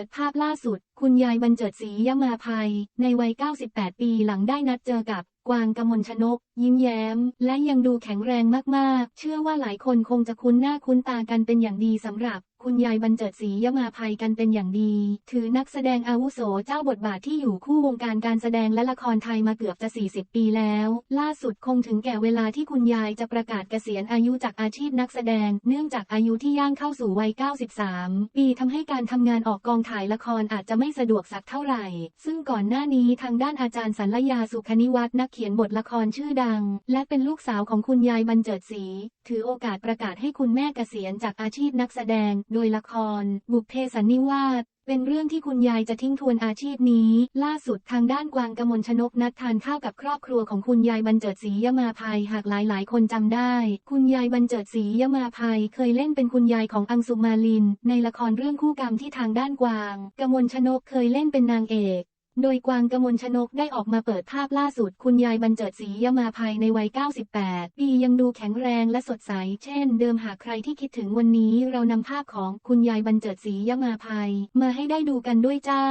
ปิดภาพล่าสุด คุณยายบรรเจิดศรียมาภัย ในวัย 98 ปีหลังได้นัดเจอกับ กวางกมลชนก ยิ้มแย้ม และยังดูแข็งแรงมากๆ เชื่อว่าหลายคนคงจะคุ้นหน้าคุ้นตากันเป็นอย่างดีสำหรับคุณยายบรรเจิดศรียมาภัยกันเป็นอย่างดี ถือนักแสดงอาวุโสเจ้าบทบาทที่อยู่คู่วงการการแสดงและละครไทยมาเกือบจะ 40 ปีแล้ว ล่าสุดคงถึงแก่เวลาที่คุณยายจะประกาศเกษียณอายุจากอาชีพนักแสดง เนื่องจากอายุที่ย่างเข้าสู่วัย 93 ปีทำให้การทำงานออกกองถ่ายละครอาจจะไม่สะดวกสักเท่าไหร่ ซึ่งก่อนหน้านี้ทางด้านอาจารย์สัลยาสุขนิวัฒน์นักเขียนียนบทละครชื่อดัง และเป็นลูกสาวของคุณยายบรรเจิดศรี ถือโอกาสประกาศให้คุณแม่เกษียณจากอาชีพนักแสดง โดยละคร บุพเพสันนิวาสเป็นเรื่องที่คุณยายจะทิ้งทวนอาชีพนี้ ล่าสุดทางด้านกวางกมลชนกนัดทานข้าวกับครอบครัวของคุณยายบรรเจิดศรียมาภัยหากหลายหลายคนจำได้ คุณยายบรรเจิดศรียมาภัยเคยเล่นเป็นคุณยายของอังสุมาลิน ในละครเรื่องคู่กรรมที่ทางด้านกวางกมลชนกเคยเล่นเป็นนางเอก โดยกวางกมลชนกได้ออกมาเปิดภาพล่าสุด คุณยายบรรเจิดศรียมาภัยในวัย 98 ปียังดูแข็งแรงและสดใส เช่นเดิมหากใครที่คิดถึงวันนี้เรานำภาพของคุณยายบรรเจิดศรียมาภัย มาให้ได้ดูกันด้วยจ้า